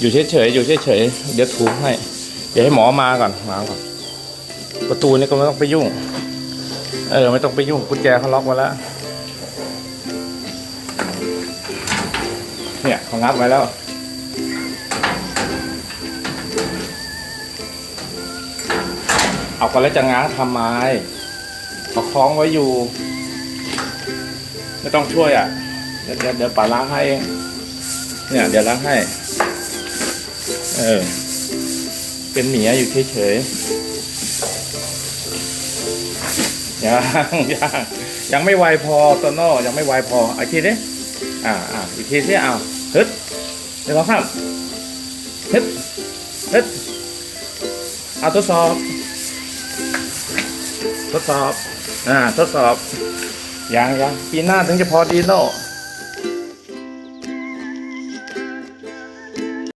อยู่เฉยๆอยู่เฉยๆเดี๋ยวถูให้ เดี๋ยวให้หมอมาก่อนมาก่อน ประตูนี่ก็ไม่ต้องไปยุ่ง เออ ไม่ต้องไปยุ่งกุญแจเขาล็อกไว้แล้ว เนี่ยเขางับไว้แล้วเอากันแล้วจะง้างทำไมเอาคล้องไว้อยู่ ไม่ต้องช่วยอะ เดี๋ยวเดี๋ยวเดี๋ยวป่าล้างให้ เนี่ย เดี๋ยวล้างให้ เออ เป็นเหมียอยู่เฉยๆยังยังยังไม่ไวพอโตโน่ยังไม่ไวพออีกทีดิอ่าอ่าอีกทีสิเอาฮึดเดี๋ยวลองข้ามฮึดฮึดเอาทดสอบ ทดสอบ อ่า ทดสอบ ยังยังปีหน้าถึงจะพอดีโน่